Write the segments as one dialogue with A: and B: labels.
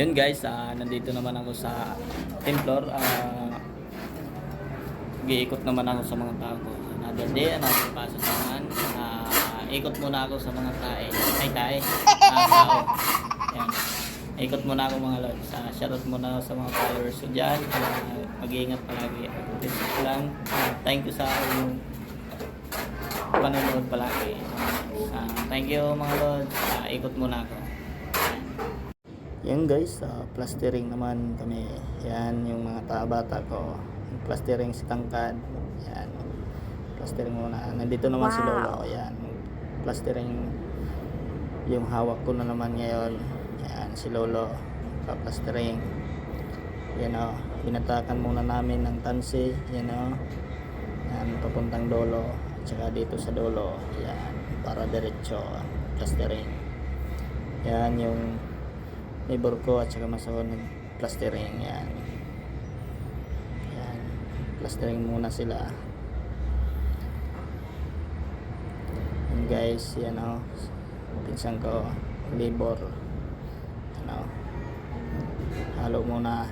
A: Yun guys, ah, nandito naman ako sa Templor. Uh, Giikot naman ako sa mga tao ko. Another day, another pasok naman. Ah, ikot muna ako sa mga tae. Ay, tae. Ah. Yan. Ikot muna ako mga lods. Uh, shoutout muna sa mga followers ko dyan. Ah, mag-iingat palagi. This lang. Ah, thank you sa inyong panonood palagi. Ah, thank you mga lods. Ah, ikot muna ako. Yan guys, ah, plastering naman kami. Yan yung mga ta-bata ko. Yung plastering si Tangkad. Yan. Plastering muna. Nandito naman si Lolo. Yan. Plastering yung hawak ko na naman ngayon. Yan, si Lolo. Pa-plastering. Yan o. Binatakan muna namin ng tansi. Yan o. Yan, papuntang Lolo. At saka dito sa Lolo. Yan. Para diretso. Plastering. Yan yung neighbor ko at saka masawa ng plastering yan. Yan. Plastering muna sila. Yan guys yan o pinsan ko labor. Ano halo muna.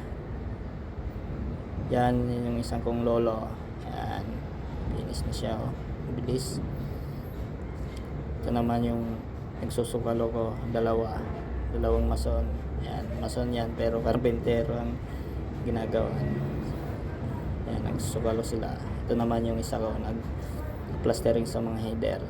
A: Yan yun yung isang kong lolo. Yan. Bilis na siya o bilis. Ito naman yung nagsusukalo ko dalawa dalawang mason. Yan mason yan pero carpentero ang ginagawa. Yan nagsusukalo sila. Ito naman yung isa ko nag plastering sa mga header